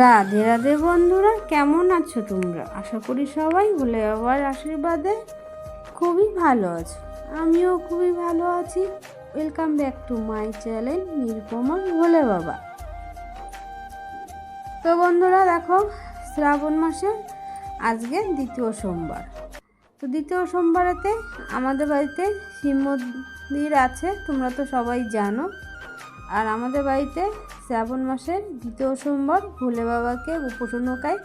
রাধে রাধে বন্ধুরা, কেমন আছো তোমরা? আশা করি সবাই বলে বাবার আশীর্বাদে খুবই ভালো আছো। আমিও খুবই ভালো আছি। Welcome back to my channel Nirupama Bhole Baba. তো বন্ধুরা দেখো, শ্রাবণ মাসের আজকে দ্বিতীয় সোমবার। তো দ্বিতীয় সোমবারেতে আমাদের বাড়িতে শিব মন্দির আছে, তোমরা তো সবাই জানো। আর আমাদের বাড়িতে শ্রাবণ মাসের দ্বিতীয় সোমবার ভোলে বাবাকে উপাসনকায়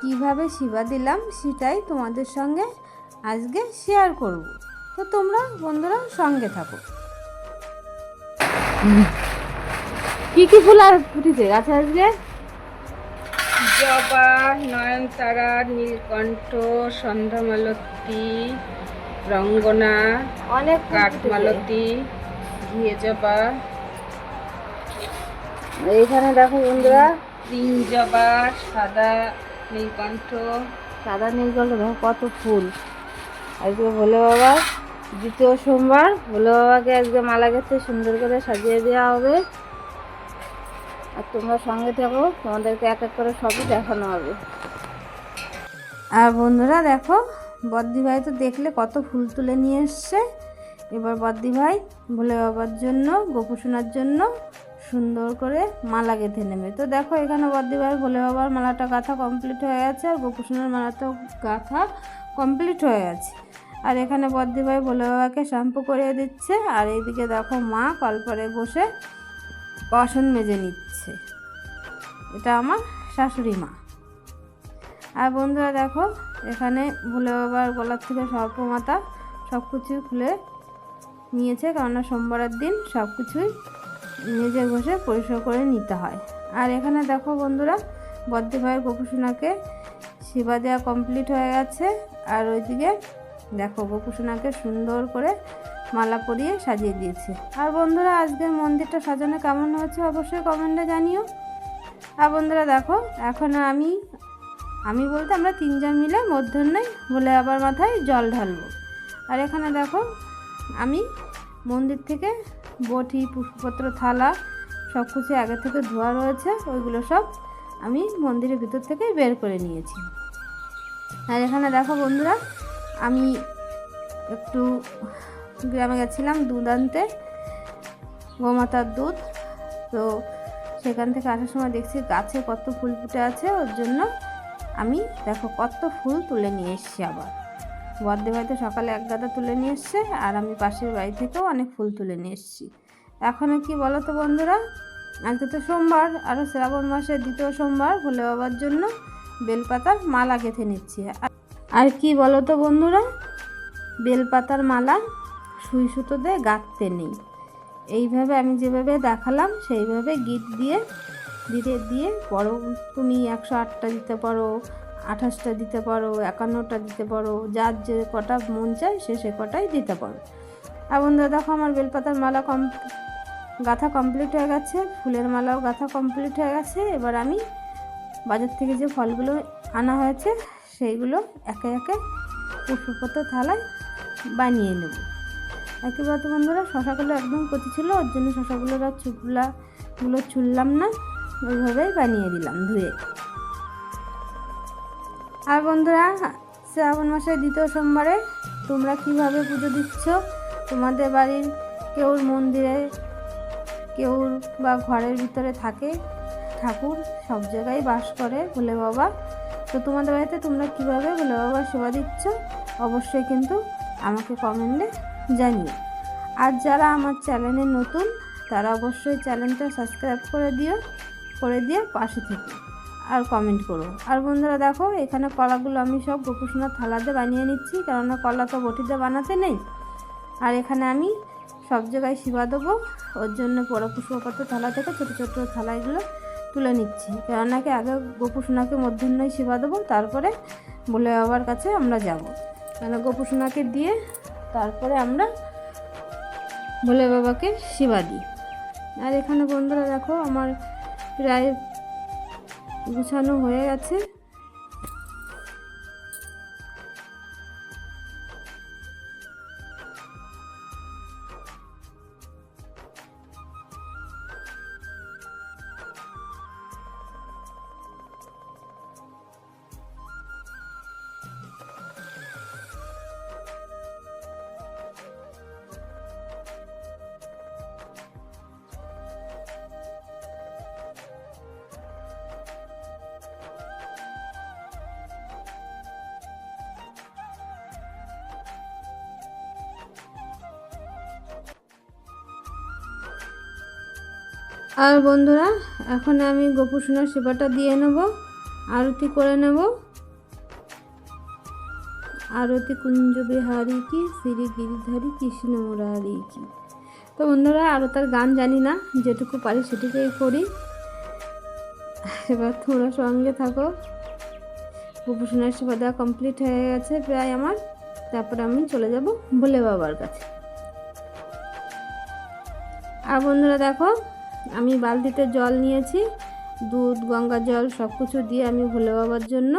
কীভাবে সেবা দিলাম সেটাই তোমাদের সঙ্গে আজকে শেয়ার করব। তো তোমরা বন্ধুরা সঙ্গে থাকো। কি কি ফুল আর ফুটিছে গাছে আজকে? জবা নয়নতারা নীলকণ্ঠ সন্ধ্যামালতী রঙ্গনা অনেক। কাঠমালতী ঘিয়ে জবা। এইখানে দেখো বন্ধুরা। তিন জবা সাদা নীলকণ্ঠ। সাদা নীলকণ্ঠ দেখো কত ফুল। আজকে ভোলে বাবা দ্বিতীয় সোমবার ভোলে বাবাকে আজকে মালা গেছে সুন্দর করে সাজিয়ে দেওয়া হবে। আর তোমরা সঙ্গে থাকো, তোমাদেরকে এক এক করে সবই দেখানো হবে। আর বন্ধুরা দেখো, বদ্দি ভাই তো দেখলে কত ফুল তুলে নিয়ে এসছে। এবার বদ্দি ভাই ভোলে বাবার জন্য গোপুসোনার জন্য সুন্দর করে মালা গেঁথে নেবে। তো দেখো, এখানে বদ্দি ভাই ভোলে বাবার মালাটা গাঁথা কমপ্লিট হয়ে গেছে আর গোপুসোনার মালাটাও গাঁথা কমপ্লিট হয়ে গেছে। আর এখানে বদ্দি ভাই ভোলে বাবাকে শ্যাম্পু করিয়ে দিচ্ছে। আর এইদিকে দেখো মা কলপরে বসে বাসন মেজে নিচ্ছে। এটা আমার শাশুড়ি মা। আর বন্ধুরা দেখো, এখানে ভুলে বাবার গলার থেকে সর্পমাতা সব কিছু খুলে নিয়েছে, কেননা সোমবারের দিন সব কিছুই নিজে ঘষে পরিষ্কার করে নিতে হয়। আর এখানে দেখো বন্ধুরা বদ্দি ভাইয়ের গোপুসোনাকে সেবা দেওয়া কমপ্লিট হয়ে গেছে। আর ওইদিকে দেখো গোপুসোনাকে সুন্দর করে মালা পরিয়ে সাজিয়ে দিয়েছে। আর বন্ধুরা, আজকের মন্দিরটা সাজানো কেমন হয়েছে অবশ্যই কমেন্টে জানিও। আর বন্ধুরা, দেখো, এখন আমি আমি বলতে আমরা তিনজন মিলে মধ্যাহ্নে বলে আবার মাথায় জল ঢালবো। আর এখানে দেখো, আমি মন্দির থেকে বটি, পুষ্পপত্র, থালা সব কিছু আগে থেকে ধোয়া রয়েছে, ওইগুলো সব আমি মন্দিরের ভিতর থেকে বের করে নিয়েছি। আর এখানে দেখো বন্ধুরা, আমি একটু গ্রামে গেছিলাম দুধ আনতে, গোমাতার দুধ। তো সেখান থেকে আসার সময় দেখছি গাছে কত ফুল ফুটে আছে, ওর জন্য আমি দেখো কত ফুল তুলে নিয়ে এসেছি আবার। বর্দে বাড়িতে সকালে এক গাদা তুলে নিয়ে এসছে, আর আমি পাশের বাড়ি থেকেও অনেক ফুল তুলে নিয়ে এসেছি। এখন কি বলো তো বন্ধুরা আজকে তো সোমবার আরও শ্রাবণ মাসের দ্বিতীয় সোমবার, ভোলে বাবার জন্য বেলপাতার মালা গেঁথে নিচ্ছি। আর কি বলো তো বন্ধুরা, বেলপাতার মালা সুই সুতো দিয়ে গাঁথতে নেই। এইভাবে আমি যেভাবে দেখালাম, সেইভাবে গিট দিয়ে দিতে দিয়ে বড় তুমি একশো আটটা দিতে পারো, আঠাশটা দিতে পারো, একান্নটা দিতে পারো, যার যে কটা মন চায় সে সে কটাই দিতে পারো। আর বন্ধুরা দেখো, আমার বেলপাতার মালা কম, গাঁথা কমপ্লিট হয়ে গেছে, ফুলের মালাও গাঁথা কমপ্লিট হয়ে গেছে। এবার আমি বাজার থেকে যে ফলগুলো আনা হয়েছে, সেইগুলো একে একে পুষ্পপত্র থালায় বানিয়ে নেব। একেবারে তো বন্ধুরা, শশাগুলো একদম কচি ছিল, ওর জন্য শশাগুলোর আর চুপলাগুলো চুললাম না, ওইভাবেই বানিয়ে দিলাম ধুয়ে। আর বন্ধুরা, শ্রাবণ মাসের দ্বিতীয় সোমবারে তোমরা কীভাবে পুজো দিচ্ছ? তোমাদের বাড়ির কেউর মন্দিরে, কেউর বা ঘরের ভিতরে থাকে ঠাকুর, সব জায়গায় বাস করে ভোলে বাবা। তো তোমাদের বাড়িতে তোমরা কীভাবে ভোলে বাবার সেবা দিচ্ছ? অবশ্যই কিন্তু আমাকে কমেন্টে জানিও আর যারা আমার চ্যানেলে নতুন, তারা অবশ্যই চ্যানেলটা সাবস্ক্রাইব করে দিও, করে দিয়ে পাশে থেকে আর কমেন্ট করো। আর বন্ধুরা দেখো, এখানে কলাগুলো আমি সব গোপুসোনার থালাতে বানিয়ে নিচ্ছি, কেননা কলা তো বটিতে বানাতে নেই। আর এখানে আমি সব জায়গায় শিবা দেবো, ওর জন্য বড় পুষ্পপত্র থালা থেকে ছোটো ছোটো থালাগুলো তুলে নিচ্ছি। কেননা কি আগে গোপুসোনাকে মধ্যাহ্নই শিবা দেবো, তারপরে বলে বাবার কাছে আমরা যাব। কেন গোপুসোনাকে দিয়ে তারপরে আমরা ভোলে বাবাকে সেবা দিই। আর এখানে বন্ধুরা দেখো, আমার প্রায় গুছানো হয়ে গেছে। আর বন্ধুরা, এখন আমি গোপুসোনার সেবাটা দিয়ে নেব, আরতি করে নেব। আরতি কুঞ্জ বিহারি কি, শ্রী গিরিধারী কৃষ্ণ মুরারি কি। তো বন্ধুরা আরও তার গান জানি না, যেটুকু পারি সেটুকুই করি। এবার তোমরা সঙ্গে থাকো। গোপুসোনার সেবা দেওয়া কমপ্লিট হয়ে গেছে প্রায় আমার। তারপরে আমি চলে যাব ভোলে বাবার কাছে। আর বন্ধুরা, দেখো আমি বালতিতে জল নিয়েছি, দুধ, গঙ্গা জল সব কিছু দিয়ে আমি ভোলে বাবার জন্য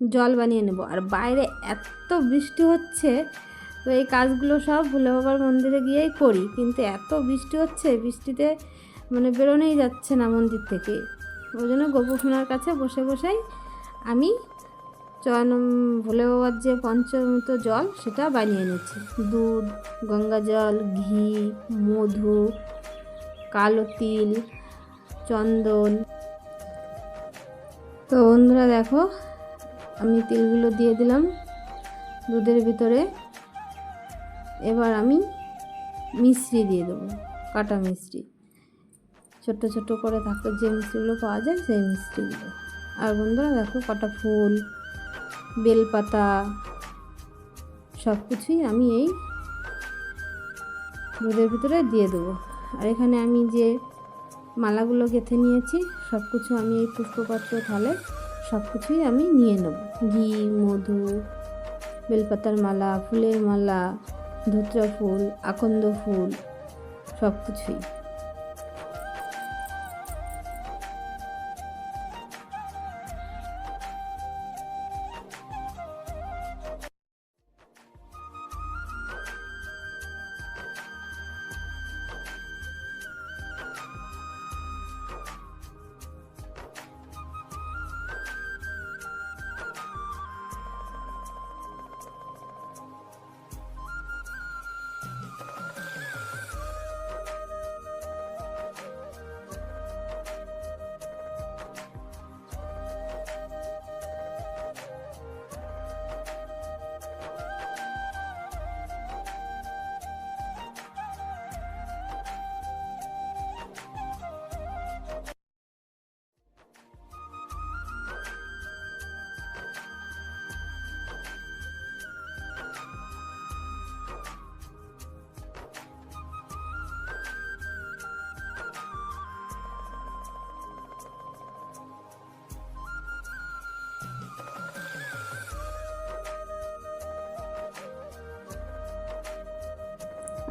জল বানিয়ে নেব। আর বাইরে এত বৃষ্টি হচ্ছে, তো এই কাজগুলো সব ভোলে বাবার মন্দিরে গিয়েই করি। কিন্তু এত বৃষ্টি হচ্ছে, বৃষ্টিতে মানে বেরোনোই যাচ্ছে না মন্দির থেকে। ওই জন্য গোপুসোনার কাছে বসে বসেই আমি চয়ন, ভোলে বাবার যে পঞ্চমৃত জল সেটা বানিয়ে নিচ্ছি। দুধ, গঙ্গা জল, ঘি, মধু কালো তিল, চন্দন। তো বন্ধুরা দেখো, আমি তিলগুলো দিয়ে দিলাম দুধের ভিতরে। এবার আমি মিশ্রি দিয়ে দেবো, কাটা মিষ্টি ছোট ছোট করে থাকে যে মিষ্টিগুলো পাওয়া যায় সেই মিষ্টিগুলো আর বন্ধুরা দেখো, কটা ফুল, বেলপাতা সব কিছুই আমি এই দুধের ভিতরে দিয়ে দেবো। আর এখানে আমি যে মালাগুলো গেঁথে নিয়েছি সব কিছু আমি এই পুষ্পপাত্র থালে সব কিছুই আমি নিয়ে নেব। ঘি, মধু, বেলপাতার মালা, ফুলের মালা, ধুত্রা ফুল, আকন্দ ফুল সব কিছুই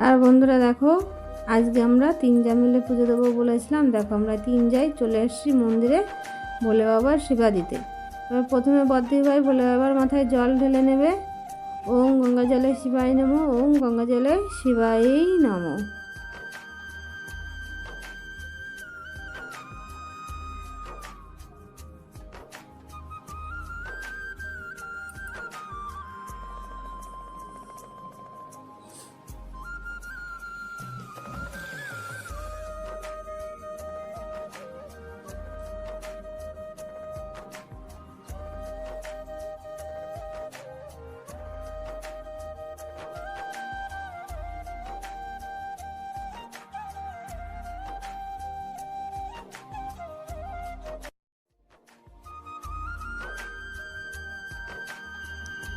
আর বন্ধুরা দেখো, আজকে আমরা তিন যা মিলে পুজো দেবো বলেছিলাম। দেখো, আমরা তিন যাই, চলে এসেছি মন্দিরে ভোলে বাবার সেবা দিতে। এবার প্রথমে বদ্রি ভাই ভোলে বাবার মাথায় জল ঢেলে নেবে। ওম গঙ্গা জলে শিবাই নামো, ওম গঙ্গা জলে শিবাই নমো।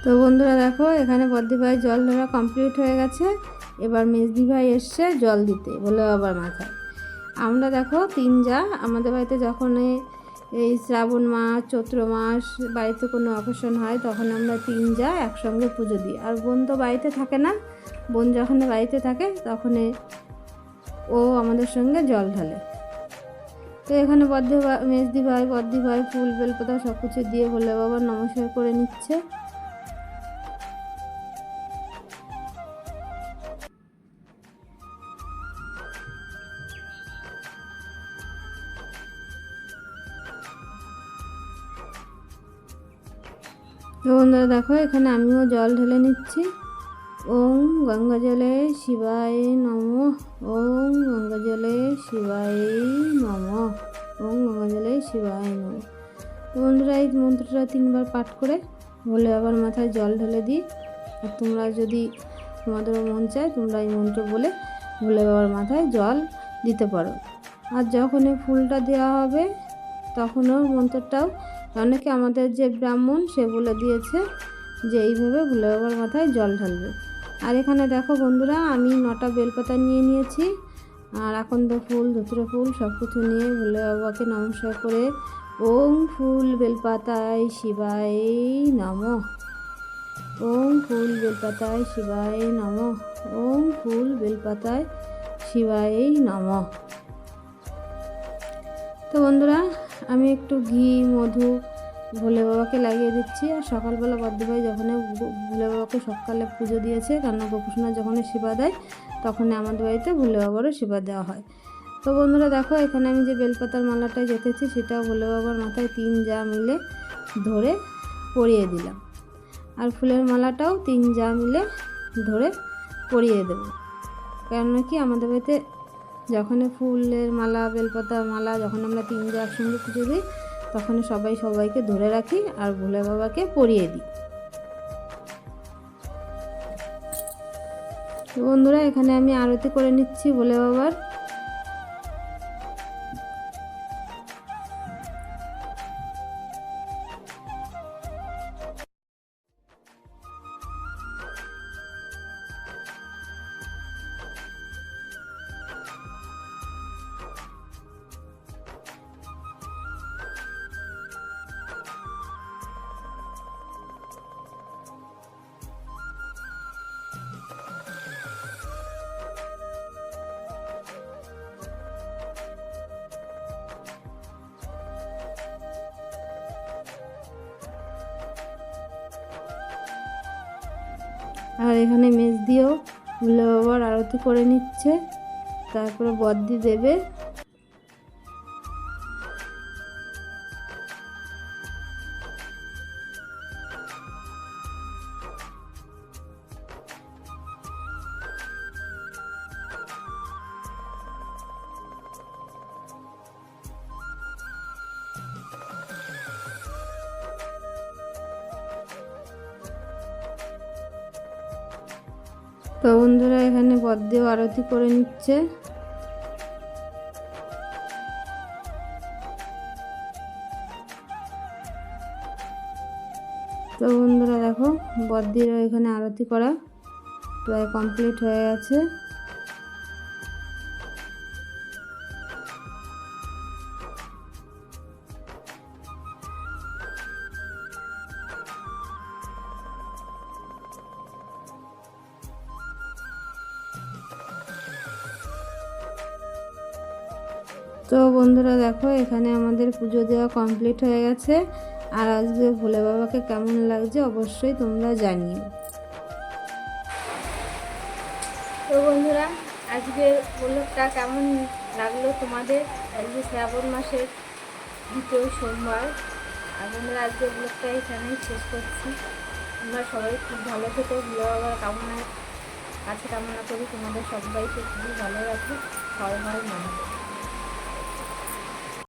তো বন্ধুরা দেখো, এখানে বদ্দি ভাই জল ধরা কমপ্লিট হয়ে গেছে। এবার মেজদি ভাই এসছে জল দিতে, বলে বাবার মাথায়। আমরা দেখো তিন যা, আমাদের বাড়িতে যখন এই শ্রাবণ মাস, চৈত্র মাস বাড়িতে কোনো অকেশন হয়, তখন আমরা তিন যা একসঙ্গে পুজো দিই। আর বোন তো বাড়িতে থাকে না। বোন যখন বাড়িতে থাকে, তখন ও আমাদের সঙ্গে জল ঢালে। তো এখানে বদ্ধ মেজদি ভাই বদ্দি ভাই ফুল, বেলপাতা সব কিছু দিয়ে বলে বাবা নমস্কার করে নিচ্ছে। তো বন্ধুরা দেখো, এখানে আমিও জল ঢেলে নিচ্ছি। ওম গঙ্গা জলে শিবায় নম। ওম গঙ্গা জলে শিবায় নম। ওম গঙ্গা জলে শিবায় নম। তো বন্ধুরা, এই মন্ত্রটা তিনবার পাঠ করে বলে আবার মাথায় জল ঢেলে দিই। আর তোমরা যদি তোমাদেরও মন চায়, তোমরা এই মন্ত্র বলে ভোলে বাবার মাথায় জল দিতে পারো। আর যখন ফুলটা দেওয়া হবে, তখনও মন্ত্রটাও অনেকে আমাদের যে ব্রাহ্মণ, সে বলে দিয়েছে যে এইভাবে বাবার মাথায় জল ঢালবে। আর এখানে দেখো বন্ধুরা, আমি নটা বেলপাতা নিয়ে নিয়েছি। আর আকন্দ ফুল ধুতরো ফুল, সব কিছু নিয়ে ভোলে বাবাকে নমস্কার করে ওম ফুল বেলপাতায় শিবায় নম। ওম ফুল বেলপাতায় শিবায় নম। ওম ফুল বেলপাতায় শিবায় নম। তো বন্ধুরা আমি একটু ঘি, মধু ভোলে বাবাকে লাগিয়ে দিচ্ছি। আর সকালবেলা বদ্রভাই যখন ভোলে বাবাকে সকালে পুজো দিয়েছে, কান্না গোপুষণা যখন সেবা দেয় তখন আমাদের বাড়িতে ভোলে বাবারও সেবা দেওয়া হয়। তো বন্ধুরা দেখো, এখানে আমি যে বেলপাতার মালাটা গেঁথেছি সেটাও ভোলে বাবার মাথায় তিন যা মিলে ধরে পরিয়ে দিলাম। আর ফুলের মালাটাও তিন যা মিলে ধরে পরিয়ে দেবো। কেননা কি আমাদের বাড়িতে যখন ফুলের মালা, বেলপাতা মালা যখন আমরা তিনজন একসঙ্গে পুজো দিই তখন সবাই সবাইকে ধরে রাখি আর ভোলে বাবাকে পরিয়ে দিই। বন্ধুরা, এখানে আমি আরতি করে নিচ্ছি ভোলে বাবার। আর এখানে মেজ দিয়েও ভোলে আবার আরতি করে নিচ্ছে তারপরে বদ্দি দেবে তো বন্ধুরা এখানে বদ্দেও আরতি করে নিচ্ছে। তো বন্ধুরা দেখো বদ্দিরও এখানে আরতি করা প্রায় কমপ্লিট হয়ে গেছে। বন্ধুরা, দেখো, এখানে আমাদের পুজো দেওয়া কমপ্লিট হয়ে গেছে। আর আজকে ভোলে বাবাকে কেমন লাগছে অবশ্যই তোমরা জানিও। তো বন্ধুরা, আজকে ব্লগটা কেমন লাগল তোমাদের? আজকে শ্রাবণ মাসের দ্বিতীয় সোমবার। আর বন্ধুরা, আজকে ব্লগটা এখানেই শেষ করছি। তোমরা সবাই খুব ভালো থেকো। ভোলে বাবার কামনা কাছে কামনা করি। তোমাদের সবাইকে খুবই ভালো রাখো। সবাই ভালো মনে